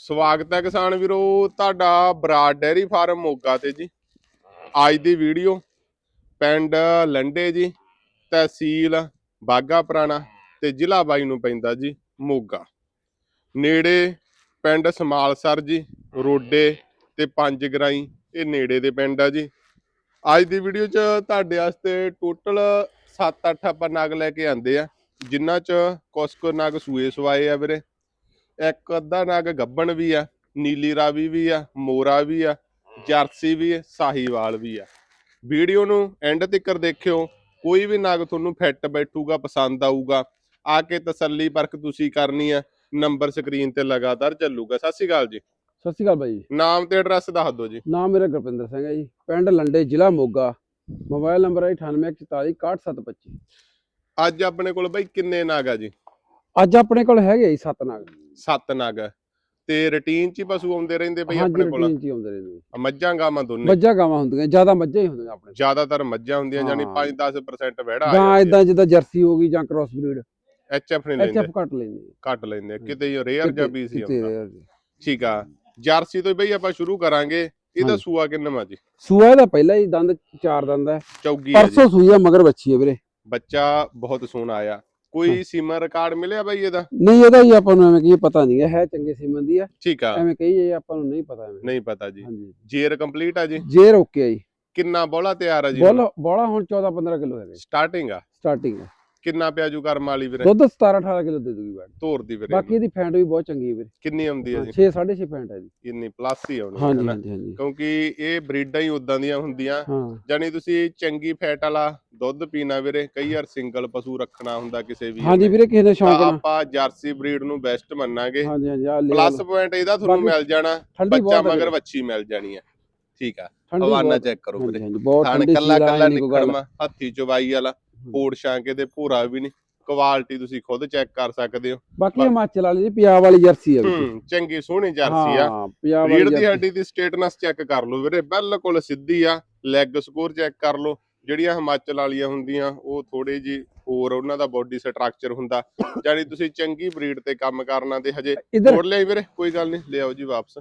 ਸਵਾਗਤ ਹੈ ਕਿਸਾਨ ਵੀਰੋ, ਤੁਹਾਡਾ ਬਰਾਡ ਡੈਰੀ ਫਾਰਮ ਮੋਗਾ ਤੇ ਜੀ। ਅੱਜ ਦੀ ਵੀਡੀਓ, ਪਿੰਡ ਲੰਡੇ ਜੀ, ਤਹਿਸੀਲ ਬਾਗਾ ਪੁਰਾਣਾ ਤੇ ਜ਼ਿਲ੍ਹਾ ਬਾਈ ਨੂੰ ਪੈਂਦਾ ਜੀ, ਮੋਗਾ। ਨੇੜੇ ਪਿੰਡ ਸਮਾਲਸਰ ਜੀ, ਰੋਡੇ ਤੇ ਪੰਜ ਗਰਾਈ, ਇਹ ਨੇੜੇ ਦੇ ਪਿੰਡ ਆ ਜੀ। ਅੱਜ ਦੀ ਵੀਡੀਓ 'ਚ ਤੁਹਾਡੇ ਵਾਸਤੇ ਟੋਟਲ 7-8 ਆਪਾਂ ਨਗ ਲੈ ਕੇ ਆਂਦੇ ਆ ਜਿਨ੍ਹਾਂ 'ਚ ਕੁਛ ਕੁ ਨਗ ਸੂਏ ਸਵਾਏ ਆ ਵੀਰੇ। ਇੱਕ ਅੱਧਾ ਨਗ ਗੱਬਣ ਵੀ ਆ ਨੀਲੀ ਰਾਵੀ ਵੀ ਆ ਮੋਰਾ ਵੀ ਆ ਜਰਸੀ ਵੀ ਆ ਸਾਹੀਵਾਲ ਵੀ ਆ। ਵੀਡੀਓ ਨੂੰ ਐਂਡ ਤੱਕ ਦੇਖਿਓ ਕੋਈ ਵੀ ਨਗ ਤੁਹਾਨੂੰ ਫਿੱਟ ਬੈਠੂਗਾ ਪਸੰਦ ਆਊਗਾ। ਆ ਕੇ ਤਸੱਲੀ ਪਰਖ ਤੁਸੀਂ ਕਰਨੀ ਆ ਨੰਬਰ ਸਕਰੀਨ ਤੇ ਲਗਾਤਾਰ ਚੱਲੂਗਾ। ਸਤਿ ਸ਼੍ਰੀ ਅਕਾਲ ਜੀ। ਸਤਿ ਸ਼੍ਰੀ ਅਕਾਲ ਬਾਈ ਜੀ। ਨਾਮ ਤੇ ਐਡਰੈਸ ਦੱਸ ਦਿਓ ਜੀ। ਨਾਮ ਮੇਰਾ ਗੁਰਪਿੰਦਰ ਸਿੰਘ ਹੈ ਜੀ। ਪਿੰਡ ਲੰਡੇ ਜ਼ਿਲ੍ਹਾ ਮੋਗਾ। ਮੋਬਾਈਲ ਨੰਬਰ ਹੈ 9844461725 ਅੱਜ ਆਪਣੇ ਕੋਲ ਬਾਈ ਕਿੰਨੇ ਨਗ ਆ ਜੀ? ਅੱਜ ਆਪਣੇ ਕੋਲ ਹੈਗੇ ਜੀ ਸੱਤ ਨਾਗ। ਸੱਤ ਨਗ ਤੇ ਰੁਟੀਨ ਚ ਹੀ ਪਸ਼ੂ ਆਉਂਦੇ ਰਹਿੰਦੇ ਬਈ ਹਾਂਜੀ ਆਪਣੇ ਕੋਲ। ਰੂਟੀਨ ਚ ਹੀ ਆਉਂਦੇ ਰਹਿੰਦੇ ਜੀ। ਮੱਝਾਂ ਗਾਵਾਂ ਦੋਨੇ। ਮੱਝਾਂ ਗਾਵਾਂ ਹੁੰਦੀਆਂ ਜ਼ਿਆਦਾ ਮੱਝਾਂ ਹੀ ਹੁੰਦੀਆਂ ਆਪਣੇ ਜ਼ਿਆਦਾਤਰ ਮੱਝਾਂ ਹੁੰਦੀਆਂ ਜਾਨੀ ਹਾਂ। 5-10% ਵਹਿੜਾ ਜਾਂ ਇਦਾਂ ਜਿੱਦਾਂ ਜਰਸੀ ਹੋ ਗਈ ਜਾਂ ਕ੍ਰਾਸ ਬਰੀਡ ਐਚਐਫ ਨਹੀਂ ਲੈਂਦੇ। ਐਚਐਫ ਘੱਟ ਲੈਂਦੇ ਜੀ। ਘੱਟ ਲੈਂਦੇ ਕਿਤੇ ਰੇਅਰ ਜਾਂ ਬੀਸੀ ਕਿਤੇ ਆਉਂਦਾ। rare ਜੀ। ਠੀਕ ਆ। ਜਰਸੀ ਤੋਂ ਹੀ ਬਈ ਆਪਾਂ ਸ਼ੁਰੂ ਕਰਾਂਗੇ। ਇਹਦਾ ਹਾਂਜੀ। ਸੂਆ ਕਿੰਨਾ ਜੀ? ਸੂਆ ਦਾ ਪਹਿਲਾ ਹੀ ਦੰਦ ਚਾਰ ਦੰਦ ਹੈ। ਚੌਗੀ ਜੀ ਪਰਸੋਂ ਸੂਈ ਆ ਮਗਰ ਬੱਚੀ ਹੈ ਵੀਰੇ। ਬੱਚਾ ਬਹੁਤ ਸੋਹਣਾ ਆਇਆ। ਕੋਈ ਸੀਮਾ ਰਿਕਾਰਡ ਮਿਲਿਆ ਬਈ ਇਹਦਾ? ਨਹੀਂ ਇਹਦਾ ਹੀ ਆਪਾਂ ਨੂੰ ਐਵੇਂ ਕੀ ਪਤਾ ਨਹੀਂ ਹੈ ਹੈ ਚੰਗੇ ਸੀਮਨ ਦੀ ਹੈ। ਠੀਕ ਆ। ਐਵੇਂ ਕਹੀਏ ਆਪਾਂ ਨੂੰ ਨਹੀਂ ਪਤਾ ਐਵੇਂ। ਨਹੀਂ ਪਤਾ ਜੀ। ਜੇਰ ਕੰਪਲੀਟ ਆ ਜੀ? ਜੇਰ ਓਕੇ ਆ ਜੀ। ਕਿੰਨਾ ਬੋਲਾ ਤਿਆਰ ਆ ਜੀ? ਬੋਲ ਬੋਲਾ ਹੁਣ 14 15 ਕਿਲੋ ਹੈਗਾ ਜੀ ਸਟਾਰਟਿੰਗ ਆ? ਸਟਾਰਟਿੰਗ ਹੈ ਕਿੰਨਾ ਪਿਆ ਜੂ ਕਰਮ ਵਾਲੀ ਵੀਰੇ? ਦੁੱਧ 17 18 ਕਿਲੋ ਦੇ ਦੂਗੀ ਬੈਡ ਧੋਰ ਦੀ ਵੀਰੇ ਬਾਕੀ ਇਹਦੀ ਫੈਂਟ ਵੀ ਬਹੁਤ ਚੰਗੀ ਹੈ ਵੀਰੇ। ਕਿੰਨੀ ਆਉਂਦੀ ਆ ਜੀ? 6 6.5 ਫੈਂਟ ਹੈ ਜੀ। ਇੰਨੀ ਪਲੱਸ ਹੀ ਆਉਣੀ ਹੈ ਹਾਂਜੀ ਹਾਂਜੀ ਕਿਉਂਕਿ ਇਹ ਬਰੀਡਾਂ ਹੀ ਉਦਾਂ ਦੀਆਂ ਹੁੰਦੀਆਂ। ਹਾਂ। ਜਾਨੀ ਤੁਸੀਂ ਚੰਗੀ ਫੈਟ ਵਾਲਾ ਦੁੱਧ ਪੀਣਾ ਵੀਰੇ ਕਈ ਵਾਰ ਸਿੰਗਲ ਪਸ਼ੂ ਰੱਖਣਾ ਹੁੰਦਾ ਕਿਸੇ ਵੀ ਹਾਂਜੀ ਵੀਰੇ ਕਿਸੇ ਨੇ ਤਾਂ ਸ਼ੌਂਕ ਨਾਲ। ਆਪਾਂ ਜਰਸੀ ਬਰੀਡ ਨੂੰ ਬੈਸਟ ਮੰਨਾਂਗੇ। ਹਾਂਜੀ ਹਾਂਜੀ ਆ ਲੈ ਪਲੱਸ ਪੁਆਇੰਟ ਇਹਦਾ ਤੁਹਾਨੂੰ ਮਿਲ ਜਾਣਾ ਬੱਚਾ ਮਗਰ ਵੱਛੀ ਮਿਲ ਜਾਣੀ ਹੈ ਠੀਕ ਆ ਹਵਾਨਾ ਚੈੱਕ ਕਰੋ ਵੀਰੇ। ਥਣ ਠੰਡੀ ਕੱਲਾ ਕੱਲਾ ਨਿਕੜਮਾ ਹੱਥੀ ਚਵਾਈ ਵਾਲਾ ਪੋੜ ਛਾਂਕੇ ਤੇ ਭੂਰਾ ਵੀ ਨਹੀਂ ਕੁਆਲਿਟੀ ਤੁਸੀਂ ਖੁਦ ਚੈੱਕ ਕਰ ਸਕਦੇ ਹੋ। ਬਾਕੀ ਹਿਮਾਚਲ ਵਾਲੀ ਜੀ ਪੰਜਾਬ ਵਾਲੀ ਜਰਸੀ ਵੀਰੇ। ਹੂੰ ਚੰਗੀ ਸੋਹਣੀ ਜਰਸੀ ਆ। ਹਾਂ ਪੰਜਾਬ ਵਾਲੀ ਦੀ ਹੱਡੀ ਦੀ ਸਟੇਟਨੈਸ ਚੈੱਕ ਕਰ ਲਓ ਵੀਰੇ ਬਿਲਕੁਲ ਸਿੱਧੀ ਆ ਲੈਗ ਸਕੋਰ ਚੈੱਕ ਕਰ ਲਓ। ਜਿਹੜੀਆਂ ਹਿਮਾਚਲ ਵਾਲੀਆਂ ਹੁੰਦੀਆਂ ਉਹ ਥੋੜੇ ਜੀ ਹੋਰ ਉਹਨਾਂ ਦਾ ਬੋਡੀ ਸਟਰਕਚਰ ਹੁੰਦਾ। ਜਾਨੀ ਤੁਸੀਂ ਚੰਗੀ ਬਰੀਡ ਤੇ ਕੰਮ ਕਰਨਾ ਤੇ ਹਜੇ ਮੋੜ ਲਿਆ ਵੀਰੇ ਕੋਈ ਗੱਲ ਨਹੀਂ ਲਿਆਓ ਜੀ ਵਾਪਸ।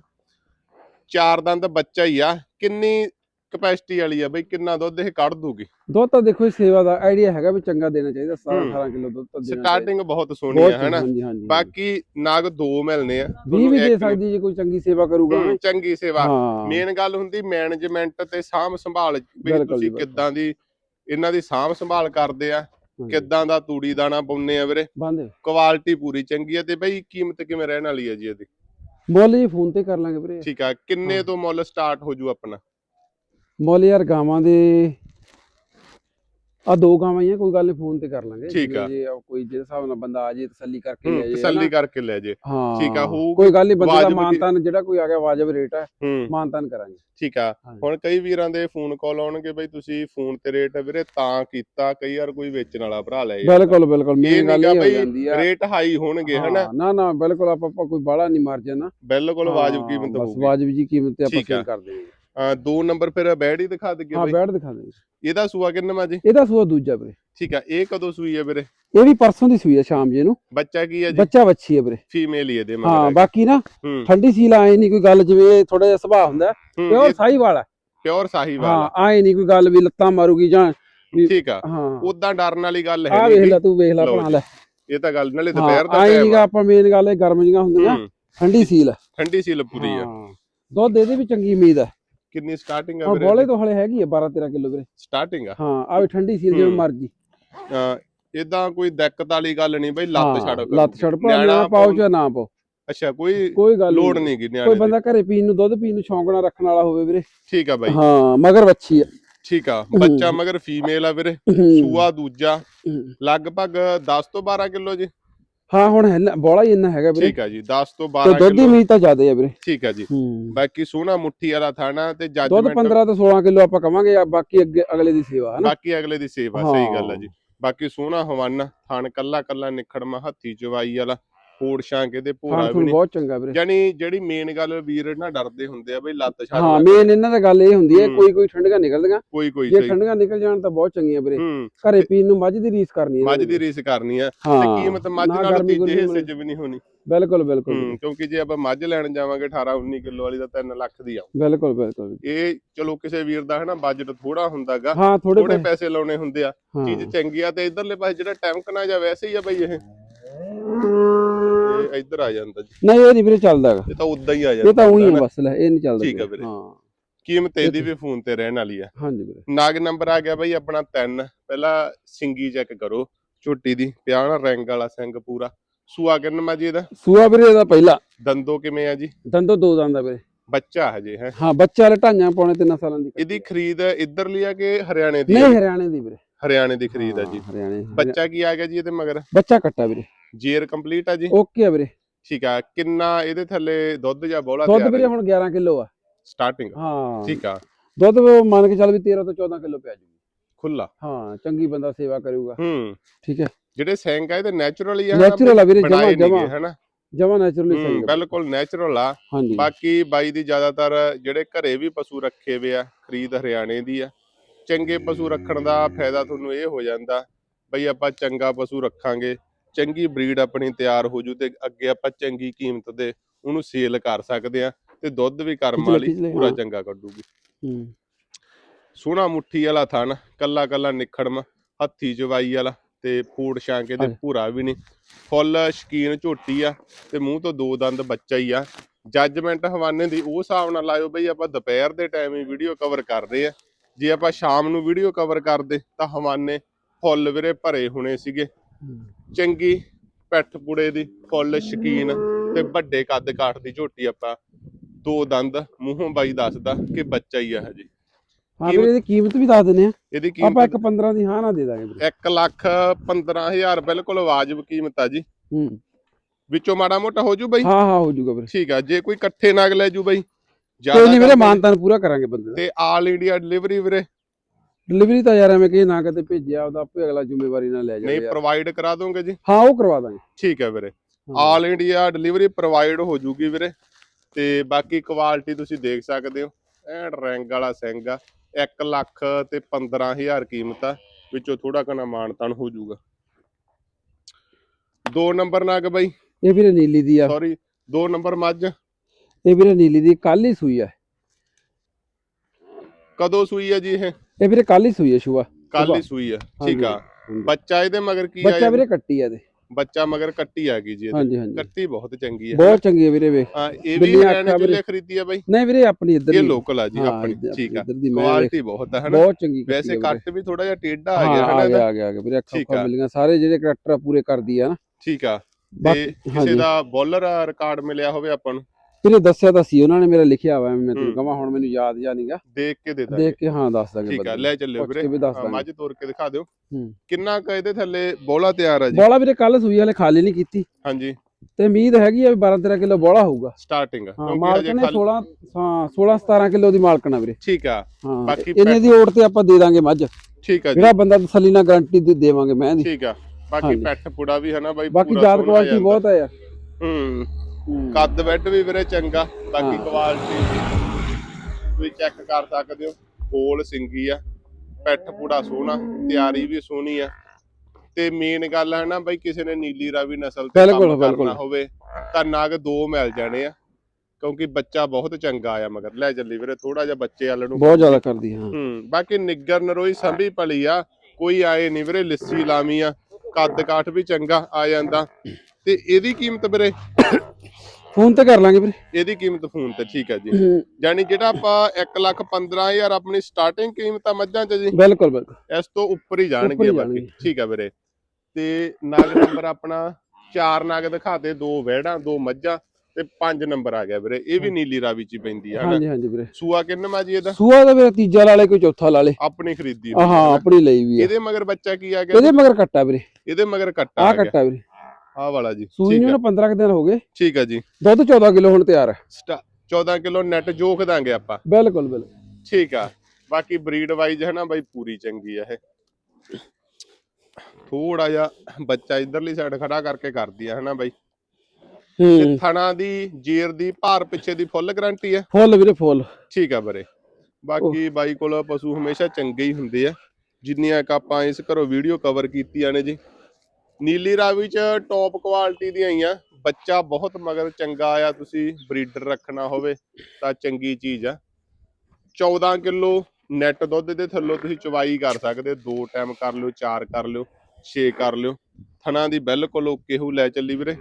ਚਾਰ ਦੰਦ ਬੱਚਾ ਹੀ ਆ ਕਿੰਨੀ ਕਪੈਸਿਟੀ ਵਾਲੀ ਆ ਬਈ ਕਿੰਨਾ ਦੁੱਧ ਇਹ ਕੱਢ ਦੂਗੀ? ਦੁੱਧ ਤਾਂ ਦੇਖੋ ਜੀ ਸੇਵਾ ਦਾ ਆਈਡੀਆ ਹੈਗਾ ਵੀ ਚੰਗਾ ਦੇਣਾ ਚਾਹੀਦਾ 17 ਹੂੰ। 18 ਕਿਲੋ ਦੁੱਧ ਤਾਂ ਦੇਣਾ ਸਟਾਰਟਿੰਗ ਬਹੁਤ ਸੋਹਣੀ ਆ ਹੈਨਾ? ਬਾਕੀ ਨਾਗ ਦੋ ਮਿਲਨੇ ਆ 20 ਵੀ ਦੇ ਸਕਦੀ ਜੇ ਕੋਈ ਚੰਗੀ ਸੇਵਾ ਕਰੂਗਾ ਚੰਗੀ ਸੇਵਾ। ਮੇਨ ਗੱਲ ਹੁੰਦੀ ਮੈਨੇਜਮੈਂਟ ਤੇ ਸਾਂਭ ਸੰਭਾਲ ਵੀ ਤੁਸੀਂ। ਕਿੱਦਾਂ ਦੀ ਇਹਨਾਂ ਦੀ ਸਾਂਭ ਸੰਭਾਲ ਕਰਦੇ ਆ। ਕਿੱਦਾਂ ਦਾ ਤੂੜੀ ਦਾਣਾ ਪਾਉਂਦੇ ਆ ਵੀਰੇ? ਕੁਆਲਿਟੀ ਪੂਰੀ ਚੰਗੀ ਆ ਤੇ ਬਈ ਕੀਮਤ ਕਿਵੇਂ ਰਹਿਣ ਵਾਲੀ ਆ ਜੀ ਇਹਦੀ? ਮੁੱਲ ਜੀ ਫੋਨ ਤੇ ਕਰ ਲਾਂਗੇ ਵੀਰੇ। ਠੀਕ ਆ ਕਿੰਨੇ। ਤੋਂ ਮੁੱਲ ਸਟਾਰਟ ਹੋ ਜੂ ਆਪਣਾ? ਮੁੱਲ ਯਾਰ ਗਾਵਾਂ ਦੇ ਆ ਦੋ ਗਾਵਾਂ ਹੀ ਆ ਕੋਈ ਗੱਲ ਨਹੀਂ ਫੋਨ ਤੇ ਕਰ ਲਾਂਗੇ। ਠੀਕ ਆ। ਜੇ ਕੋਈ ਜਿਹਦੇ ਹਿਸਾਬ ਨਾਲ ਬੰਦਾ ਆ ਜੇ ਤਸੱਲੀ ਕਰਕੇ ਲੈ ਹੂੰ ਜੇ ਤਸੱਲੀ ਕਰਕੇ ਲੈ ਜੇ। ਹਾਂ। ਠੀਕ ਆ, ਹੋਊਗੀ। ਕੋਈ ਗੱਲ ਨਹੀਂ ਬੰਦੇ ਦਾ ਵਾਜਬ ਦੀ- ਮਾਨਤਾਨ ਜਿਹੜਾ ਕੋਈ ਆ ਗਿਆ ਵਾਜਬ ਰੇਟ ਹੈ। ਹੂੰ ਮਾਨਤਾਨ ਕਰਾਂਗੇ। ਠੀਕ ਆ। ਹਾਂਜੀ। ਹੁਣ ਕਈ ਵੀਰਾਂ ਦੇ ਫੋਨ ਕਾਲ ਆਉਣਗੇ ਬਈ ਤੁਸੀਂ ਫੋਨ ਤੇ ਰੇਟ ਵੀਰੇ ਤਾਂ ਕੀਤਾ ਕਈ ਵਾਰ ਕੋਈ ਵੇਚਣ ਵਾਲਾ ਭਰਾ ਲੈ ਜਾਂਦਾ। ਬਿਲਕੁਲ ਬਿਲਕੁਲ ਇਹ ਮੇਨ ਗੱਲ ਇਹ ਹੋ ਬਈ ਜਾਂਦੀ ਆ। ਰੇਟ ਹਾਈ ਹੋਣਗੇ ਹਨਾ? ਹਾਂ, ਨਾ ਨਾ ਬਿਲਕੁਲ ਆਪਾਂ ਆਪਾਂ ਕੋਈ ਬਾਹਲਾ ਨਹੀਂ ਮਾਰ ਜਾਣਾ ਬਿਲਕੁਲ ਵਾਜਬ ਹਾਂ, ਕੀਮਤ ਬਸ ਹੋਊਗੀ। ਵਾਜਬ ਜੀ ਕੀਮਤ ਤੇ ਆਪਾਂ ਠੀਕ ਆ। ਸੇਲ ਕਰ ਦੇਵਾਂਗੇ। ਅਹ ਦੋ ਨੰਬਰ ਫਿਰ ਬੈਡ ਹੀ ਦਿਖਾ ਦਈਏ ਹਾਂ ਬੈਠ ਦਿਖਾ ਦੇਵਾਂਗੇ ਇਹਦਾ ਸੂਆ ਕਿੰਨਾ ਜੀ ਇਹਦਾ ਸੂਆ ਦੂਜਾ ਵੀਰੇ। ਠੀਕ ਆ ਇਹ ਕਦੋਂ ਸੂਈ ਹੈ ਵੀਰੇ? ਇਹ ਵੀ ਪਰਸੋਂ ਦੀ ਸੂਈ ਆ ਸ਼ਾਮ ਜੇ ਨੂੰ। ਬੱਚਾ ਕੀ ਹੈ ਜੀ? ਬੱਚਾ ਵੱਛੀ ਹੈ ਵੀਰੇ। ਫੀਮੇਲ ਹੀ ਇਹਦੇ ਹਾਂ ਮਗਰ ਬਾਕੀ ਨਾ ਹੂੰ। ਠੰਡੀ ਸੀਲ ਆਏ ਨਹੀਂ ਕੋਈ ਗੱਲ ਜਿਵੇਂ ਥੋੜਾ ਜਿਹਾ ਸੁਭਾਅ ਹੁੰਦਾ ਪਿਓਰ ਸਾਈ ਵਾਲਾ ਪਿਓਰ ਸਾਹੀਵਾਲ ਹਾਂ ਆਏ ਨਹੀਂ ਕੋਈ ਗੱਲ ਵੀ ਲੱਤਾਂ ਮਾਰੂਗੀ ਜਾਂ ਠੀਕ ਆ। ਹਾਂ। ਉਦਾਂ ਡਰਨ ਵਾਲੀ ਗੱਲ ਆ ਹੈ ਵੇਖ ਨਹੀਂ ਲੈ ਤੂੰ ਵੇਖ ਲੈ ਬਣਾ। ਲੈ। ਇਹ ਤਾਂ ਗੱਲ ਨਾਲੇ ਹਾਂ ਦੁਪਹਿਰ ਦਾ ਆਏ ਟਾਈਮ ਨਹੀਂਗਾ ਆਪਾਂ ਮੇਨ ਗੱਲ ਇਹ ਗਰਮ ਜੀਆਂ ਹੁੰਦੀਆਂ ਠੰਡੀ ਸੀਲ। ਆ ਠੰਡੀ ਸੀ ਪੂਰੀ ਆ। ਹਾਂ। ਦੁੱਧ ਇਹਦੀ ਵੀ ਚੰਗੀ ਉਮੀਦ ਆ। ਕਿੰਨੀ ਸਟਾਰਟਿੰਗ ਆ ਵੀਰੇ ਬੋਲੇ ਤੋਂ ਹਲੇ ਹੈਗੀ ਆ 12 13 ਕਿਲੋ ਵੀਰੇ। ਸਟਾਰਟਿੰਗ ਆ? ਹਾਂ ਆ ਵੀ ਠੰਡੀ ਸੀਲ ਜਿਵੇਂ ਹੂੰ। ਮਰਜ਼ੀ। ਇਦਾਂ ਕੋਈ ਦਿੱਕਤ ਵਾਲੀ ਗੱਲ ਨਹੀਂ ਬਈ ਲੱਤ ਛੱਡ ਲੱਤ ਛੱਡ ਨਿਆਣਾ ਨਾ ਪਾਓ ਚਾਹੇ ਨਾ। ਪਾਓ। ਅੱਛਾ ਕੋਈ ਕੋਈ ਗੱਲ ਲੋੜ। ਨਹੀਂ ਗੀ ਕੋਈ ਨਿਆਣੇ ਦੀ। ਬੰਦਾ ਘਰੇ ਪੀਣ ਨੂੰ ਦੁੱਧ ਪੀਣ ਨੂੰ ਸ਼ੌਂਕ ਨਾਲ ਰੱਖਣ ਵਾਲਾ ਹੋਵੇ ਵੀਰੇ। ਠੀਕ ਆ ਬਾਈ। ਹਾਂ ਮਗਰ ਵੱਛੀ ਆ। ਠੀਕ ਆ ਬੱਚਾ ਮਗਰ ਫੀਮੇਲ ਆ ਵੀਰੇ। ਸੂਆ ਦੂਜਾ। ਲਗਭਗ 10 ਤੋਂ 12 ਕਿਲੋ ਜੀ। ਹਾਂ ਹੁਣ ਹੈ ਨਾ ਬੋਲਾ ਹੀ ਇੰਨਾ ਹੈਗਾ ਵੀਰੇ। ਠੀਕ ਆ ਜੀ 10 ਤੋਂ ਤੇ 12 ਦੁੱਧ ਦੀ ਕਿਲੋ। ਉਮੀਦ ਤਾਂ ਜ਼ਿਆਦਾ ਆ ਵੀਰੇ। ਠੀਕ ਆ ਜੀ। ਹੂੰ। ਬਾਕੀ ਸੋਹਣਾ ਮੁੱਠੀ ਵਾਲਾ ਥਾਣਾ ਤੇ ਦੁੱਧ ਜੱਜਮੈਂਟ 15 ਤੋਂ 16 ਕਿਲੋ ਆਪਾਂ ਕਵਾਂਗੇ ਆ ਬਾਕੀ ਅੱਗੇ ਅਗਲੇ ਦੀ ਸੇਵਾ ਹੈ ਨਾ ਬਾਕੀ ਅਗਲੇ ਦੀ ਸੇਵਾ ਸਹੀ ਗੱਲ ਆ ਜੀ। ਬਾਕੀ ਸੋਹਣਾ ਹਵਾਨਾ ਥਣ ਕੱਲਾ ਕੱਲਾ ਨਿਖੜਮਾ ਹੱਥੀ ਚਵਾਈ ਵਾਲਾ। ਫੋੜ ਛਾਂਕੇ ਦੇ ਭੋਰਾ ਵੀ ਨਹੀਂ। ਬਹੁਤ ਚੰਗਾ ਵੀਰੇ। ਜਾਨੀ ਜਿਹੜੀ ਮੇਨ ਗੱਲ ਵੀਰ ਨਾ ਡਰਦੇ ਹੁੰਦੇ ਆ ਬਈ ਲੱਤ ਛੱਡ ਹਾਂ। ਮੇਨ ਇਹਨਾਂ ਦਾ ਗੱਲ ਇਹ ਹੁੰਦੀ ਹੈ ਹੂੰ। ਕੋਈ ਕੋਈ ਠੰਡੀਆਂ ਨਿਕਲਦੀਆਂ। ਕੋਈ ਕੋਈ ਜੇ ਸਹੀ। ਠੰਡੀਆਂ ਨਿਕਲ ਜਾਣ ਤਾਂ ਬਹੁਤ ਚੰਗੀਆਂ ਵੀਰੇ। ਹੂੰ। ਘਰੇ ਪੀਣ ਨੂੰ ਮੱਝ ਦੀ ਰੀਸ ਕਰਨੀ ਇਹਨਾਂ ਮੱਝ ਦੀ ਰੀਸ ਕਰਨੀ ਆ। ਹਾਂ। ਤੇ ਕੀਮਤ ਮੱਝ ਨਾ ਨਾਲ ਗਰਮੀ ਤੀਜੇ ਗੁਰਮੀ ਹਿੱਸੇ 'ਚ ਵੀ ਨਹੀਂ ਹੋਣੀ। ਬਿਲਕੁਲ ਬਿਲਕੁਲ ਹੂੰ ਕਿਉਂਕਿ ਜੇ ਆਪਾਂ ਮੱਝ ਲੈਣ ਜਾਵਾਂਗੇ 18 19 ਕਿਲੋ ਵਾਲੀ ਤਾਂ 3 ਲੱਖ ਦੀ ਆ। ਬਿਲਕੁਲ ਬਿਲਕੁਲ ਇਹ ਚਲੋ ਕਿਸੇ ਵੀਰ ਦਾ ਹਨਾ ਬਜਟ ਥੋੜਾ ਹੁੰਦਾਗਾ। ਹਾਂ ਥੋੜੇ ਥੋੜੇ ਪੈਸੇ ਲਾਉਣੇ ਹੁੰਦੇ ਆ। ਹਾਂ। ਚੀਜ਼ ਚੰਗੀ ਆ ਤੇ ਇਧਰਲੇ ਪਾਸੇ ਜਿਹੜਾ ਟੈਂਕਣਾ ਜਾਂ ਵੈਸੇ ਹੀ ਆ ਬਈ ਇਹ। ਇਹ ਇੱਧਰ ਆ ਜਾਂਦਾ ਜੀ। ਨਹੀਂ ਇਹ ਨਹੀਂ ਵੀਰੇ ਚੱਲਦਾ ਹੈਗਾ। ਇਹ ਤਾਂ ਉਦਾਂ ਹੀ ਆ ਜਾਂਦਾ ਇਹ ਤਾਂ ਉਹੀ ਹਨਾ। ਬਸ ਲੈ ਇਹ ਨਹੀਂ ਚੱਲਦਾ ਠੀਕ ਆ ਵੀਰੇ। ਹਾਂ। ਕੀਮਤ ਇਹਦੀ ਵੀ ਫੋਨ ਤੇ ਰਹਿਣ ਵਾਲੀ ਆ। ਹਾਂਜੀ ਵੀਰੇ। ਨਾਗ ਨੰਬਰ ਆ ਗਿਆ ਬਈ ਆਪਣਾ 3 ਪਹਿਲਾਂ ਸਿੰਗੀ ਚੈੱਕ ਕਰੋ ਝੋਟੀ ਦੀ। ਪਿਆ ਨਾ ਰੈਂਗ ਵਾਲਾ ਸਿੰਘ ਪੂਰਾ। ਸੂਆ ਕਿੰਨ ਮਾ ਜੀ ਇਹਦਾ? ਸੂਆ ਵੀਰੇ ਦਾ ਪਹਿਲਾ। ਦੰਦੋ ਕਿਵੇਂ ਆ ਜੀ? ਦੰਦੋ ਦੋ ਦੰਦਾ ਵੀਰੇ। ਬੱਚਾ ਹਜੇ ਹੈ। ਹਾਂ ਬੱਚਾ ਢਾਈਆਂ ਪੌਣੇ ਤਿੰਨ ਸਾਲਾਂ ਦੀ ਇਹਦੀ ਖਰੀਦ ਇੱਧਰਲੀ ਆ ਕਿ ਹਰਿਆਣੇ ਦੀ ਆ? ਨਹੀਂ ਹਰਿਆਣੇ ਦੀ ਵੀਰੇ। ਹਰਿਆਣੇ ਦੀ ਖਰੀਦ ਆ ਜੀ। ਹਾਂ, ਹਰਿਆਣੇ ਬੱਚਾ ਕੀ ਆ ਗਿਆ ਜੀ ਇਹਦੇ ਮਗਰ? ਬੱਚਾ ਕੱਟਾ ਵੀਰੇ। ਜੇਰ ਕੰਪਲੀਟ ਆ ਜੀ। ਓਕੇ ਆ ਵੀਰੇ। ਠੀਕ ਆ ਕਿੰਨਾ ਇਹਦੇ ਥੱਲੇ ਦੁੱਧ ਜਾਂ ਬੋਲਾ ਦੁੱਧ ਵੀਰੇ ਹੁਣ 11 ਕਿਲੋ ਆ। ਸਟਾਰਟਿੰਗ ਹਾਂ। ਠੀਕ ਆ। ਦੁੱਧ ਮੰਨ ਕੇ ਚੱਲ ਵੀ 13 ਤੋਂ 14 ਕਿਲੋ ਪਿਆ ਜੂਗੀ। ਖੁੱਲਾ ਹਾਂ ਚੰਗੀ ਬੰਦਾ ਸੇਵਾ ਕਰੂਗਾ। ਹੂੰ। ਠੀਕ ਹੈ। ਜਿਹੜੇ ਸੈਂਕ ਆ ਇਹਦੇ ਨੈਚੁਰਲ ਹੀ ਆ ਨੈਚੁਰਲ ਆ ਵੀਰੇ ਜਮਾ ਜਮਾ। ਹਨਾ? ਜਮਾ ਨੈਚੁਰਲੀ ਸਹੀ ਬਿਲਕੁਲ ਨੈਚੁਰਲ ਆ। ਹਾਂਜੀ। ਬਾਕੀ ਬਾਈ ਦੀ ਜ਼ਿਆਦਾਤਰ ਜਿਹੜੇ ਘਰੇ ਵੀ ਪਸ਼ੂ ਰੱਖੇ ਵੇ ਆ ਖਰੀਦ ਹਰਿਆਣੇ ਦੀ ਆ ਚੰਗੇ ਪਸ਼ੂ ਰੱਖਣ ਦਾ ਫਾਇਦਾ ਤੁਹਾਨੂੰ ਇਹ ਹੋ ਜਾਂਦਾ ਬਈ ਆਪਾਂ ਚੰਗਾ ਪਸ਼ੂ ਰੱਖਾਂਗੇ। ਚੰਗੀ ਬਰੀਡ ਆਪਣੀ ਤਿਆਰ ਹੋ ਜੂ ਤੇ ਅੱਗੇ ਆਪਾਂ ਚੰਗੀ ਕੀਮਤ ਦੇ ਉਹਨੂੰ ਸੇਲ ਕਰ ਸਕਦੇ ਆ ਤੇ ਦੁੱਧ ਵੀ ਕਰਮ ਵਾਲੀ ਪੂਰਾ। ਚੰਗਾ ਕੱਢੂਗੀ। ਹੂੰ। ਸੋਹਣਾ ਮੁੱਠੀ ਵਾਲਾ ਥਣ ਕੱਲਾ ਕੱਲਾ ਨਿਖੜਮ ਹੱਥੀ ਚਵਾਈ ਵਾਲਾ ਤੇ ਫੂੜ ਛਾਂਕੇ ਹਾਂਜੀ। ਭੂਰਾ ਵੀ ਨਹੀਂ। ਫੁੱਲ ਸ਼ਕੀਨ ਝੋਟੀ ਆ ਤੇ ਮੂੰਹ ਤੋਂ ਦੋ ਦੰਦ ਬੱਚਾ ਹੀ ਆ। ਜੱਜਮੈਂਟ ਹਵਾਨੇ ਦੀ ਉਹ ਹਿਸਾਬ ਨਾਲ ਲਾਇਓ ਬਈ ਆਪਾਂ ਦੁਪਹਿਰ ਦੇ ਟਾਈਮ ਹੀ ਵੀਡੀਓ ਕਵਰ ਕਰਦੇ ਆ। ਜੇ ਆਪਾਂ ਸ਼ਾਮ ਨੂੰ ਵੀਡੀਓ ਕਵਰ ਕਰਦੇ ਤਾਂ ਹਵਾਨੇ ਫੁੱਲ ਵੀਰੇ ਭਰੇ ਹੋਣੇ ਸੀਗੇ। ਚੰਗੀ ਪੈਠ ਪੁੜੇ ਦੀ ਫੁੱਲ ਸ਼ਕੀਨ ਤੇ ਵੱਡੇ ਕੱਦ ਕਾਠ ਦੀ ਝੋਟੀ ਆਪਾਂ ਦੋ ਦੰਦ ਮੂੰਹੋਂ ਬਾਈ ਦੱਸਦਾ ਕਿ ਬੱਚਾ ਹੀ ਆ ਹਜੇ। ਹਾਂ ਵੀਰੇ ਇਹਦੀ ਕੀਮਤ ਵੀ ਦੱਸ ਦਿੰਦੇ ਆ। ਇਹਦੀ ਆਪਾਂ ਕੀਮਤ ਇੱਕ 15 ਦੀ ਹਾਂ ਨਾ ਦੇ ਦਾਂਗੇ ਵੀਰੇ। 1 ਲੱਖ 15000 ਬਿਲਕੁਲ ਵਾਜਬ ਕੀਮਤ ਆ ਜੀ। ਹੂੰ। ਵਿੱਚੋਂ ਮਾੜਾ ਮੋਟਾ ਹੋ ਜੂ ਬਈ? ਹਾਂ ਹਾਂ ਹੋ ਜਾਊਗਾ ਵੀਰੇ। ਠੀਕ ਆ ਜੇ ਕੋਈ ਇਕੱਠੇ ਨਾਗ ਲੈ ਜੂ ਬਈ ਨਹੀਂ ਵੀਰੇ ਮਾਨਤਾਨ ਪੂਰਾ ਕਰਾਂਗੇ ਬੰਦੇ ਤੇ ਆਲ ਇੰਡੀਆ ਡਿਲੀਵਰੀ ਵੀਰੇ ਡਿਲੀਵਰੀ ਤਾਂ ਯਾਰ ਐਵੇਂ ਕਿ ਨਾ ਕਿਤੇ ਭੇਜਿਆ ਉਹਦਾ ਆਪੇ ਅਗਲਾ ਜ਼ਿੰਮੇਵਾਰੀ ਨਾਲ ਲੈ ਨਹੀਂ ਜਾਵੇ ਯਾਰ। ਪ੍ਰੋਵਾਈਡ ਕਰਾ ਦੋਗੇ ਜੀ? ਹਾਂ ਉਹ ਕਰਵਾ ਦਾਂਗੇ। ਠੀਕ ਹੈ ਵੀਰੇ। ਆਲ ਇੰਡੀਆ ਡਿਲੀਵਰੀ ਪ੍ਰੋਵਾਈਡ ਹੋ ਜੂਗੀ ਵੀਰੇ। ਤੇ ਬਾਕੀ ਕੁਆਲਿਟੀ ਤੁਸੀਂ ਦੇਖ ਸਕਦੇ ਹੋ। ਐਨ ਰੈਂਕ ਵਾਲਾ ਸਿੰਘ ਆ। 1 ਲੱਖ ਤੇ 15000 ਕੀਮਤ ਆ। ਵਿੱਚੋਂ ਥੋੜਾ ਕਨਾ ਮਾਨਤਾਨ ਹੋ ਜੂਗਾ। ਦੋ ਨੰਬਰ ਨਾਗ ਬਈ। ਇਹ ਵੀਰੇ ਨੀਲੀ ਦੀ ਆ। ਸੌਰੀ ਦੋ ਨੰਬਰ ਮੱਝ। ਇਹ ਵੀਰੇ ਨੀਲੀ ਦੀ ਕੱਲ ਹੀ ਸੂਈ ਆ। ਕਦੋਂ ਸੂਈ ਆ ਜੀ ਇਹ? ਇਹ ਵੀਰੇ ਕੱਲ ਹੀ ਸੂਈ ਆ ਸ਼ੁਆ। ਕੱਲ ਹੀ ਸੂਈ ਆ। ਠੀਕ ਆ। ਬੱਚਾ ਇਹਦੇ ਮਗਰ ਕੀ ਬੱਚਾ ਆ ਵੀਰੇ ਕੱਟੀ ਆ ਇਹਦੇ। ਬੱਚਾ ਮਗਰ ਕੱਟੀ ਆ ਗਈ ਜੀ ਇਹਦੇ। ਕੱਟੀ ਬਹੁਤ ਚੰਗੀ ਆ। ਬਹੁਤ ਚੰਗੀ ਆ ਵੀਰੇ ਵੇ। ਹਾਂ ਇਹ ਵੀ ਹਰਿਆਣੇ ਜ਼ਿਲ੍ਹੇ। ਖਰੀਦੀ ਆ ਬਾਈ? ਨਹੀਂ ਵੀਰੇ ਆਪਣੀ ਇੱਧਰ ਇਹ ਲੋਕਲ ਆ ਜੀ ਹਾਂ, ਆਪਣੀ। ਠੀਕ ਆ। ਕੁਆਲਿਟੀ ਬਹੁਤ ਆ ਹਨਾ? ਬਹੁਤ ਚੰਗੀ ਵੈਸੇ। ਕੱਟ ਵੀ ਥੋੜਾ ਜਿਹਾ ਟੇਢਾ ਹਾਂ ਆ ਗਿਆ ਹਨਾ? ਆ ਗਿਆ ਆ ਗਿਆ ਵੀਰੇ ਅੱਖਾਂ ਆ। ਮਿਲੀਆਂ ਸਾਰੇ ਜਿਹੜੇ ਕਰੈਕਟਰ ਪੂਰੇ ਕਰਦੀ ਆ ਨਾ। ਠੀਕ ਆ। ਤੇ ਕਿਸੇ ਦਾ ਬੋਲਰ ਰਿਕਾਰਡ ਮਿਲਿਆ ਹੋਵੇ ਆਪਾਂ ਨੂੰ? ਵੀਰੇ ਦੱਸਿਆ ਤਾਂ ਸੀ ਉਹਨਾਂ ਨੇ ਮੇਰਾ ਲਿਖਿਆ ਹੋਇਆ ਮੈਂ ਤੈਨੂੰ। ਕਹਾਂ ਹੁਣ ਮੈਨੂੰ ਯਾਦ ਜਾਂ ਨਹੀਂਗਾ ਦੇਖ ਕੇ ਦੇ ਦਾਂਗੇ। ਦੇਖ ਕੇ ਹਾਂ ਦੱਸ ਦਾਂਗੇ ਠੀਕ ਆ ਲੈ ਚੱਲਿਓ ਵੀਰੇ। ਵੀ ਮੱਝ ਤੋੜ ਕੇ ਦਿਖਾ ਦਿਓ। ਕਿੰਨਾ ਕੁ ਇਹਦੇ ਥੱਲੇ ਬੋਲਾ ਤਿਆਰ ਆ ਜੀ? ਬੋਲਾ ਵੀਰੇ ਕੱਲ ਸੂਈ ਵਾਲੇ ਖਾਲੀ ਨਹੀਂ ਕੀਤੀ। ਹਾਂਜੀ। ਤੇ ਉਮੀਦ ਹੈਗੀ ਆ ਵੀ 12 13 ਕਿਲੋ ਬੋਲਾ ਹੋਊਗਾ। ਸਟਾਰਟਿੰਗ ਮਾਲਕ ਨੇ ਖਾਲੀ 16 ਹਾਂ 16 17 ਕਿਲੋ ਦੀ ਮਾਲਕਣਾ ਵੀਰੇ। ਠੀਕ ਆ। ਹਾਂ ਬਾਕੀ ਇਹਨੇ ਦੀ ਓਟ ਤੇ ਆਪਾਂ ਦੇ ਦਾਂਗੇ ਮੱਝ। ਠੀਕ ਆ ਜੀ। ਜਿਹੜਾ ਬੰਦਾ ਤਸੱਲੀ ਨਾਲ ਗਾਰੰਟੀ ਦੇ ਦੇਵਾਂਗੇ ਮੈਂ ਦੀ ਠੀਕ ਆ। ਬਾਕੀ। ਪੈਠ ਪੁੜਾ ਵੀ ਹੈ ਨਾ ਬਾਈ ਬਾਕੀ ਜਾਤ ਕੁਆਲਿਟੀ। ਬਹੁਤ ਹੈ ਯਾਰ। ਹੂੰ। ਕੱਦ ਬੈੱਡ ਵੀ ਵੀਰੇ ਚੰਗਾ ਬਾਕੀ। ਕੁਆਲਿਟੀ ਤੁਸੀਂ ਚੈੱਕ ਕਰ ਸਕਦੇ ਹੋ। ਗੋਲ ਸਿੰਗੀ ਆ ਪੈਠ ਪੂੜਾ ਸੋਹਣਾ ਤਿਆਰੀ ਵੀ ਸੋਹਣੀ ਆ। ਤੇ ਮੇਨ ਗੱਲ ਹੈ ਨਾ ਬਈ ਕਿਸੇ ਨੇ ਨੀਲੀ ਰਾਵੀ ਨਸਲ ਤੇ ਕੰਮ। ਕਰਨਾ ਹੋਵੇ ਤਾਂ ਨਗ ਦੋ ਮਿਲ ਜਾਣੇ ਆ। ਕਿਉਂਕਿ ਬੱਚਾ ਬਹੁਤ ਚੰਗਾ ਆਇਆ ਮਗਰ। ਲੈ ਚੱਲੀ ਵੀਰੇ ਥੋੜਾ ਜਿਹਾ ਬੱਚੇ ਵਾਲ ਨੂੰ ਬਹੁਤ ਜ਼ਿਆਦਾ ਕਰਦੀ ਹਾਂ ਹੂੰ ਬਾਕੀ ਨਿੱਗਰ ਨਰੋਈ ਸੰਭੀ ਭਲੀ ਆ। ਕੋਈ ਆਏ ਨਹੀਂ ਵੀਰੇ ਲਿੱਸੀ ਲਾਮੀ ਆ ਕੱਦ ਕਾਠ ਵੀ ਚੰਗਾ ਆ ਜਾਂਦਾ। ਤੇ ਇਹਦੀ ਕੀਮਤ ਵੀਰੇ? ਫੋਨ ਤੇ ਕਰ ਲਾਂਗੇ ਵੀਰੇ। ਇਹਦੀ ਕੀਮਤ ਫੋਨ ਤੇ ਠੀਕ ਹੈ ਜੀ। ਯਾਨੀ ਜਿਹੜਾ ਆਪਾਂ 1 ਲੱਖ 15000 ਆਪਣੀ ਸਟਾਰਟਿੰਗ ਕੀਮਤ ਆ ਮੱਝਾਂ ਚ ਜੀ ਬਿਲਕੁਲ ਬਿਲਕੁਲ। ਇਸ ਤੋਂ ਉੱਪਰ ਹੀ ਜਾਣਗੇ ਬਾਕੀ। ਠੀਕ ਹੈ ਵੀਰੇ। ਤੇ ਨਗ ਨੰਬਰ ਆਪਣਾ ਚਾਰ ਨਗ ਦਿਖਾਤੇ ਦੋ ਵਹਿੜਾਂ ਦੋ ਮੱਝਾਂ ਤੇ ਪੰਜ ਨੰਬਰ ਆ ਗਿਆ ਵੀਰੇ। ਇਹ ਵੀ ਨੀਲੀ ਰਾਵੀ ਚ ਪੈਂਦੀ ਆ ਹਾਂਜੀ ਹਾਂਜੀ ਵੀਰੇ। ਸੂਆ ਕਿੰਨਾ ਜੀ ਇਹਦਾ? ਸੂਆ ਦਾ ਵੀਰੇ ਤੀਜਾ ਲਾ ਲੇ ਕੋਈ ਚੌਥਾ ਲਾ ਲੇ। ਆਪਣੀ ਖਰੀਦੀ ਹਾਂ ਆਪਣੀ ਲਈ ਵੀ ਇਹਦੇ ਮਗਰ ਬੱਚਾ ਕੀ ਆ ਗਿਆ ਇਹਦੇ ਮਗਰ ਕੱਟਾ ਵੀਰੇ। ਇਹਦੇ ਮਗਰ ਕੱਟਾ ਆ ਕੱਟਾ ਵੀਰੇ। ਆਹ ਵਾਲਾ ਜੀ ਸੂਈ ਨੂੰ ਹੈ ਨਾ 15 ਕੁ ਦਿਨ ਹੋ ਗਏ। ਠੀਕ ਹੈ ਜੀ। ਦੁੱਧ 14 ਕਿਲੋ ਹੁਣ ਤਿਆਰ ਹੈ। ਸਟਾ- 14 ਕਿਲੋ ਨੈਟ ਜੋਖ ਦਾਂਗੇ ਆਪਾਂ। ਬਿਲਕੁਲ ਬਿਲਕੁਲ। ਠੀਕ ਆ। ਬਾਕੀ ਬਰੀਡ ਵਾਈਜ਼ ਹੈ ਨਾ ਬਾਈ ਪੂਰੀ ਚੰਗੀ ਆ ਇਹ। ਥੋੜਾ ਜਿਹਾ ਬੱਚਾ ਇਧਰਲੀ ਸਾਈਡ ਖੜਾ ਕਰਕੇ ਕਰਦੀ ਆ ਹਨਾ ਬਾਈ? ਤੇ ਹੂੰ ਥਣਾ ਦੀ ਜੇਰ ਦੀ ਭਾਰ ਪਿੱਛੇ ਦੀ ਫੁੱਲ ਗਾਰੰਟੀ ਆ? ਫੁੱਲ ਵੀਰੇ ਫੁੱਲ। ਠੀਕ ਆ ਬਰੇ ਬਾਕੀ ਬਾਈ ਕੋਲ ਪਸ਼ੂ ਹਮੇਸ਼ਾ ਚੰਗੇ ਹੀ ਹੁੰਦੇ ਆ। ਜਿੰਨੀਆਂ ਕ ਆਪਾਂ ਇਸ ਘਰੋਂ ਵੀਡੀਓ ਕਵਰ ਕੀਤੀਆਂ ਨੇ ਜੀ ਨੀਲੀ ਰਾਵੀ ਚ ਟੌਪ ਕੁਆਲਿਟੀ ਦੀਆਂ ਆਈਆਂ। ਬੱਚਾ ਬਹੁਤ ਮਗਰ ਚੰਗਾ ਆ ਤੁਸੀਂ ਬਰੀਡਰ ਰੱਖਣਾ ਹੋਵੇ ਤਾਂ ਚੰਗੀ ਚੀਜ਼ ਆ। 14 ਕਿਲੋ ਨੈਟ ਦੁੱਧ ਦੇ ਥੱਲੋਂ ਤੁਸੀਂ ਚਵਾਈ ਕਰ ਸਕਦੇ ਦੋ ਟਾਈਮ ਕਰ ਲਿਓ ਚਾਰ ਕਰ ਲਿਓ 6 ਕਰ ਲਿਓ। ਥਣਾ ਦੀ ਬਿਲਕੁਲ ਓਕੇ ਹੋ ਲੈ ਚੱਲੀ ਵੀਰੇ।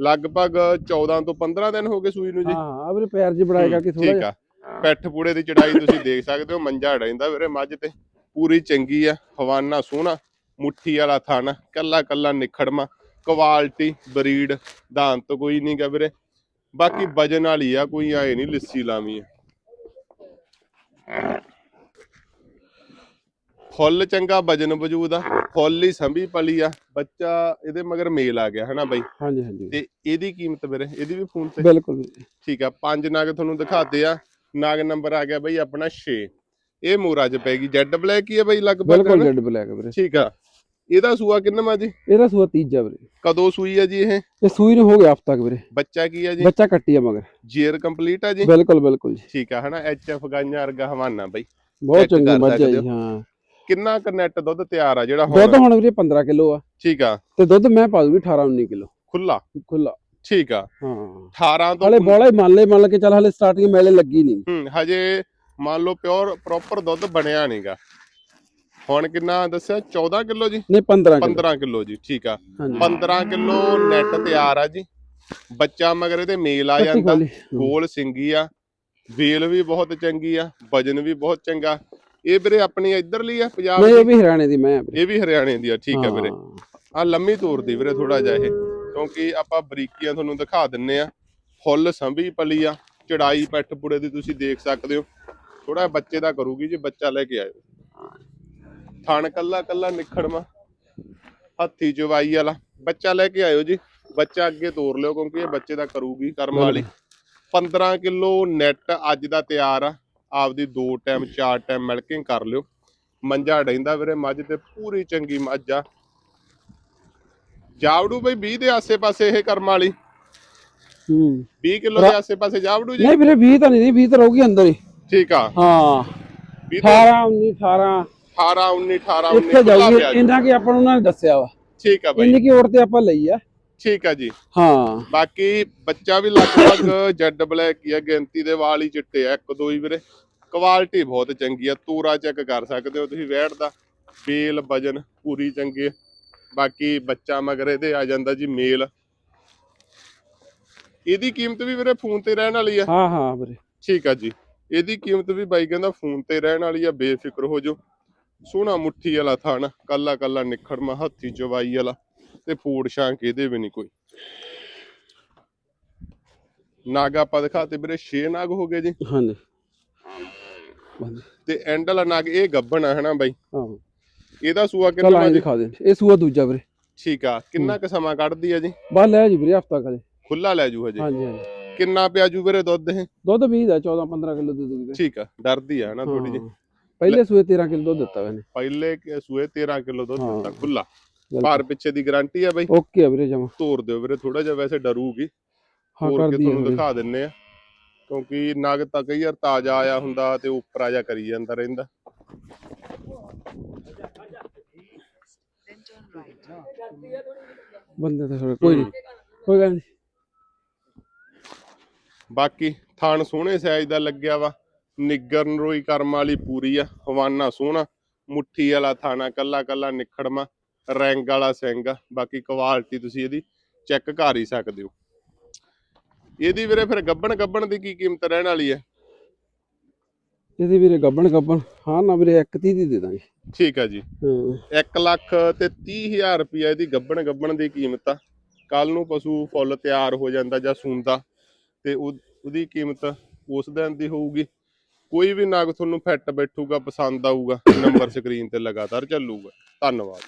ਲਗਭਗ 14 ਤੋਂ 15 ਦਿਨ ਹੋ ਗਏ ਸੂਈ ਨੂੰ ਜੀ। ਹਾਂ ਹਾਂ ਵੀਰੇ ਪੈਰ 'ਚ ਬੜਾਏ ਕਰਕੇ ਥੋੜਾ ਠੀਕ ਆ। ਪੈਠ ਪੂੜੇ ਦੀ ਚੜਾਈ ਤੁਸੀਂ ਦੇਖ ਸਕਦੇ ਹੋ ਮੰਜਾ ਰਹਿੰਦਾ ਵੀਰੇ ਮੱਝ ਤੇ। ਪੂਰੀ ਚੰਗੀ ਆ ਹਵਾਨਾ ਸੋਹਣਾ। ਮੁੱਠੀ ਵਾਲਾ ਥਣ ਕੱਲਾ ਕੱਲਾ ਨਿਖੜਮਾ ਕੁਆਲਿਟੀ ਬਰੀਡ ਦਾਂਤ ਕੋਈ ਨਹੀਂ ਗਾ ਵੀਰੇ। ਬਾਕੀ ਵਜਨ ਵਾਲੀ ਆ ਕੋਈ ਆਏ ਨਹੀਂ ਲਿੱਸੀ ਲਾਵੀਂ। ਆ ਫੁੱਲ ਚੰਗਾ ਵਜਨ ਵਜੂਦ ਆ ਫੁੱਲ ਹੀ ਸੰਭੀ ਪਲੀ ਆ ਬੱਚਾ ਇਹਦੇ ਮਗਰ ਮੇਲ ਆ ਗਿਆ ਹਨਾ ਬਾਈ? ਹਾਂਜੀ ਹਾਂਜੀ। ਤੇ ਇਹਦੀ ਕੀਮਤ ਵੀਰੇ ਇਹਦੀ ਵੀ ਫੋਨ ਤੇ? ਬਿਲਕੁਲ। ਠੀਕ ਆ ਪੰਜ ਨਾਗ ਤੁਹਾਨੂੰ ਦਿਖਾਤੇ ਆ। ਨਾਗ ਨੰਬਰ ਆ ਗਿਆ ਬਈ ਆਪਣਾ 6 ਇਹ ਮੋਰਾ ਚ ਪੈ ਗਈ। ਜੈਡ ਬਲੈਕ ਹੀ ਆ ਬਈ ਲਗਭਗ ਬਿਲਕੁਲ? ਜੈਡ ਬਲੈਕ ਵੀਰੇ। ਠੀਕ ਆ। ਇਹਦਾ ਸੂਆ ਕਿੰਨਾ ਜੀ? ਇਹਦਾ ਸੂਆ ਤੀਜਾ ਵੀਰੇ। ਕਦੋਂ ਸੂਈ ਆ ਜੀ ਇਹ? ਇਹ ਸੂਈ ਨੂੰ ਹੋ ਗਿਆ ਹਫਤਾ ਵੀਰੇ। ਬੱਚਾ ਕੀ ਆ ਜੀ? ਬੱਚਾ ਕੱਟੀ ਆ ਮਗਰ। ਜੇਰ ਕੰਪਲੀਟ ਆ ਜੀ? ਬਿਲਕੁਲ ਬਿਲਕੁਲ ਜੀ। ਠੀਕ ਆ ਹਨਾ? ਐਚ ਐਫ ਗਾਈਆਂ ਵਰਗਾ ਹਵਾਨਾ ਬਈ। ਬਹੁਤ ਚੰਗੀ ਮੱਝ ਸਕਦੇ ਜੀ ਹਾਂ। ਕਿੰਨਾ ਕ ਨੈਟ ਦੁੱਧ ਤਿਆਰ ਆ ਜਿਹੜਾ ਦੁੱਧ ਹੁਣ? ਹੁਣ ਵੀਰੇ 15 ਕਿਲੋ ਆ। ਠੀਕ ਆ। ਤੇ ਦੁੱਧ ਮੈਂ ਪਾ ਦੂੰਗੀ 18 19 ਕਿਲੋ। ਖੁੱਲਾ? ਖੁੱਲਾ। ਠੀਕ ਆ। ਹਾਂ। 18 ਤੋਂ ਹਲੇ ਬੋਲਾ ਮੰਨ ਲੈ ਮੰਨ ਕੇ ਚੱਲ ਹਲੇ ਸਟਾਰਟਿੰਗ ਮੇਲੇ ਲੱਗੀ ਨਹੀਂ ਹੂੰ ਹਜੇ ਮੰਨ ਲਓ ਪਿਓਰ ਪ੍ਰੋਪਰ ਦੁੱਧ ਬਣਿਆ ਨਹੀਂਗਾ ਹੁਣ ਕਿੰਨਾ ਦੱਸਿਆ? 14 ਕਿਲੋ ਜੀ? ਨਹੀਂ 15 ਕਿਲੋ। 15 ਕਿਲੋ ਜੀ ਠੀਕ ਆ। ਹਾਂਜੀ। 15 ਕਿਲੋ ਨੈਟ ਤਿਆਰ ਆ ਜੀ। ਬੱਚਾ ਮਗਰ ਇਹਦੇ ਮੇਲ ਆ ਜਾਂਦਾ। ਗੋਲ ਸਿੰਗੀ ਆ। ਵੇਲ ਵੀ ਬਹੁਤ ਚੰਗੀ ਆ। ਵਜਨ ਵੀ ਬਹੁਤ ਚੰਗਾ। ਇਹ ਵੀਰੇ ਆਪਣੀ ਇਧਰਲੀ ਆ ਪੰਜਾਬ ਨਹੀਂ ਇਹ ਵੀ ਹਰਿਆਣੇ ਦੀ ਮੈਂ ਇਹ ਵੀ ਹਰਿਆਣੇ ਦੀ ਆ ਠੀਕ ਆ ਵੀਰੇ। ਆ ਲੰਮੀ ਤੋਰ ਦੀ ਵੀਰੇ ਥੋੜਾ ਜਿਹਾ ਇਹ। ਕਿਉਂਕਿ ਆਪਾਂ ਬਰੀਕੀਆਂ ਤੁਹਾਨੂੰ ਦਿਖਾ ਦਿੰਨੇ ਆ। ਫੁੱਲ ਸੰਭੀ ਪਲੀ ਆ। ਚੜਾਈ ਪੈਠ ਪੁੜੇ ਦੀ ਤੁਸੀਂ ਦੇਖ ਸਕਦੇ ਹੋ। ਥੋੜਾ ਬੱਚੇ ਦਾ ਕਰੂਗੀ ਜੀ ਬੱਚਾ ਲੈ ਕੇ ਆਇਓ। ਥਣ ਕੱਲਾ ਕੱਲਾ ਨਿਖੜਵਾ ਹੱਥੀ ਚਵਾਈ ਵਾਲਾ। ਬੱਚਾ ਲੈ ਕੇ ਆਇਓ ਜੀ। ਬੱਚਾ ਅੱਗੇ ਤੋਰ ਲਿਓ ਕਿਉਂਕਿ ਇਹ ਬੱਚੇ ਦਾ ਕਰੂਗੀ ਕਰਮ ਵਾਲੀ। 15 ਕਿਲੋ ਨੈਟ ਅੱਜ ਦਾ ਤਿਆਰ ਆ। ਆਪਦੀ ਦੋ ਟਾਈਮ ਚਾਰ ਟਾਈਮ ਮਿਲਕਿੰਗ ਕਰ ਲਿਓ। ਮੰਜਾ ਡੈਂਦਾ ਵੀਰੇ ਮੱਝ ਤੇ ਪੂਰੀ ਚੰਗੀ ਮੱਝ ਆ। ਜਾਵੜੂ ਬਈ 20 ਦੇ ਆਸੇ-ਪਾਸੇ ਇਹ ਕਰਮ ਵਾਲੀ। ਹੂੰ। 20 ਕਿਲੋ ਦੇ ਆਸੇ-ਪਾਸੇ ਜਾਵੜੂ ਜੀ। ਨਹੀਂ ਵੀਰੇ 20 ਤਾਂ ਨਹੀਂ 20 ਤਾਂ ਰਹੂਗੀ ਅੰਦਰ ਹੀ। ਠੀਕ ਆ। ਹਾਂ। 20 ਤੋਂ 18 19 18 18 19 18 19 ਇੱਥੇ ਖੁੱਲਾ ਜਾਊਗੀ ਪਿਆ ਜੀ। ਇੰਨਾ ਕਿ ਆਪਾਂ ਨੂੰ ਉਹਨਾਂ ਨੇ ਦੱਸਿਆ ਵਾ। ਠੀਕ ਆ ਬਾਈ। ਇੰਨੀ ਕੀ ਔਰ ਤੇ ਆਪਾਂ ਲਈ ਆ। ਠੀਕ ਆ ਜੀ। ਹਾਂ। ਬਾਕੀ ਬੱਚਾ ਵੀ ਲਗਭਗ ਜੈਡ ਬਲੈਕ ਹੀ ਆ ਗਿਣਤੀ ਦੇ ਵਾਲ ਹੀ ਚਿੱਟੇ ਆ ਇੱਕ ਦੋ ਹੀ ਵੀਰੇ। ਕੁਆਲਿਟੀ ਬਹੁਤ ਚੰਗੀ ਆ ਤੂਰਾ ਚੈੱਕ ਕਰ ਸਕਦੇ ਹੋ ਤੁਸੀਂ ਵੈੜ ਦਾ। ਫੀਲ ਵਜਨ ਪੂਰੀ ਚੰਗੀ। ਬਾਕੀ ਬੱਚਾ ਮਗਰ ਇਹਦੇ ਆ ਜਾਂਦਾ ਜੀ ਮੇਲ। ਇਹਦੀ ਕੀਮਤ ਵੀ ਵੀਰੇ ਫੋਨ ਤੇ ਰਹਿਣ ਵਾਲੀ ਆ। ਹਾਂ ਹਾਂ ਵੀਰੇ। ਠੀਕ ਆ ਜੀ। ਇਹਦੀ ਕੀਮਤ ਵੀ ਬਾਈ ਕਹਿੰਦਾ ਫੋਨ ਤੇ ਰਹਿਣ ਵਾਲੀ ਆ ਬੇਫਿਕਰ ਹੋ ਜਾਓ। ਸੋਹਣਾ ਮੁੱਠੀ ਵਾਲਾ ਥਣ ਕੱਲਾ ਕੱਲਾ ਨਿਖੜਮਾ ਹੱਥੀ ਚਵਾਈ ਵਾਲਾ ਤੇ ਫੂਡ ਸ਼ਾਂਕ ਇਹਦੇ ਵੀ ਨਹੀਂ ਕੋਈ। ਨਾਗ ਆਪਾਂ ਦਿਖਾਤੇ ਵੀਰੇ 6 ਨਾਗ ਹੋ ਗਏ ਜੀ। ਹਾਂਜੀ। ਤੇ ਐਂਡ ਵਾਲਾ ਨਾਗ ਇਹ ਗੱਬਣ ਆ ਹਨਾ ਬਾਈ? ਹਾਂ। ਇਹਦਾ ਸੂਆ ਚਲ ਕਿੰਨਾ ਜੀ ਦਿਖਾ ਦੇ। ਇਹ ਸੂਆ ਦੂਜਾ ਵੀਰੇ। ਠੀਕ ਆ। ਕਿੰਨਾ ਕੁ ਸਮਾਂ ਕੱਢਦੀ ਆ ਜੀ? ਬਾਹਰ ਲੈ ਜੀ ਵੀਰੇ ਹਫਤਾ ਕਦੇ ਖੁੱਲਾ ਲੈ ਜੂ ਹਜੇ? ਹਾਂਜੀ ਹਾਂਜੀ। ਕਿੰਨਾ ਪਿਆ ਜੂ ਵੀਰੇ ਦੁੱਧ ਇਹ? ਦੁੱਧ 20 ਦਾ 14 15 ਕਿਲੋ ਦੁੱਧ ਵੀਰੇ। ਠੀਕ ਆ ਡਰਦੀ ਆ ਹਨਾ ਥੋੜੀ ਜੀ। ਪਹਿਲੇ ਸੂਏ 13 ਕਿਲੋ ਦੁੱਧ ਦਿੱਤਾ ਇਹਨੇ ਪਹਿਲੇ ਕਿ ਸੂਏ 13 ਕਿਲੋ ਦੁੱਧ। ਦਿੱਤਾ ਖੁੱਲਾ। ਭਾਰ ਪਿੱਛੇ ਦੀ ਗਾਰੰਟੀ ਆ ਬਾਈ। ਓਕੇ ਆ ਵੀਰੇ ਜਮਾ। ਤੋਰ ਦਿਓ ਵੀਰੇ ਥੋੜਾ ਜਿਹਾ ਵੈਸੇ ਡਰੂਗੀ। ਹਾਂ ਤੋਰ ਕੇ ਕਰਦੀ ਆ ਤੁਹਾਨੂੰ ਦਿਖਾ ਦਿੰਨੇ ਆ। ਕਿਉਂਕਿ ਨਗ ਤਾਂ ਕਈ ਵਾਰ ਤਾਜ਼ਾ ਆਇਆ ਹੁੰਦਾ ਤੇ ਉੱਪਰ ਆ ਜਾ ਕਰੀ ਜਾਂਦਾ ਰਹਿੰਦਾ। ਬੰਦੇ ਤਾਂ ਥੋੜੇ ਕੋਈ ਨਹੀਂ ਕੋਈ ਗੱਲ ਨਹੀਂ ਬਾਕੀ ਥਾਣ ਸੋਹਣੇ ਸਾਈਜ਼ ਦਾ ਲੱਗਿਆ ਵਾ। ਨਿੱਗਰ ਨਰੋਈ ਕਰਮ ਵਾਲੀ ਪੂਰੀ ਆ ਹਵਾਨਾ ਸੋਹਣਾ ਮੁੱਠੀ ਵਾਲਾ ਥਾਣਾ ਕੱਲਾ ਕੱਲਾ ਨਿਖੜਮਾ ਰੈਂਗ ਵਾਲਾ ਸਿੰਘ ਆ ਬਾਕੀ ਕੁਆਲਿਟੀ ਤੁਸੀਂ ਇਹਦੀ ਚੈੱਕ ਕਰ ਹੀ ਸਕਦੇ ਹੋ। ਇਹਦੀ ਵੀਰੇ ਫਿਰ ਗੱਬਣ ਗੱਬਣ ਦੀ ਕੀ ਕੀਮਤ ਰਹਿਣ ਵਾਲੀ ਹੈ ਇਹਦੇ ਵੀਰੇ ਗੱਬਣ ਗੱਬਣ ਹਾਂ ਨਾ ਵੀਰੇ 130 ਦੀ ਦੇ ਦਾਂਗੇ। ਠੀਕ ਆ ਜੀ। ਹਾਂ। 1 ਲੱਖ ਤੇ 30000 ਰੁਪਇਆ ਇਹਦੀ ਗੱਬਣ ਗੱਬਣ ਦੀ ਕੀਮਤ ਆ। ਕੱਲ ਨੂੰ ਪਸ਼ੂ ਫੁੱਲ ਤਿਆਰ ਹੋ ਜਾਂਦਾ ਜਾਂ ਸੂੰਦਾ ਤੇ ਉਹ- ਉਹਦੀ ਕੀਮਤ ਉਸ ਦਿਨ ਦੀ ਹੋਊਗੀ ਕੋਈ ਵੀ ਨਗ ਤੁਹਾਨੂੰ ਫਿੱਟ ਬੈਠੂਗਾ ਪਸੰਦ ਆਊਗਾ ਨੰਬਰ ਸਕਰੀਨ ਤੇ ਲਗਾਤਾਰ ਚੱਲੂਗਾ। ਧੰਨਵਾਦ।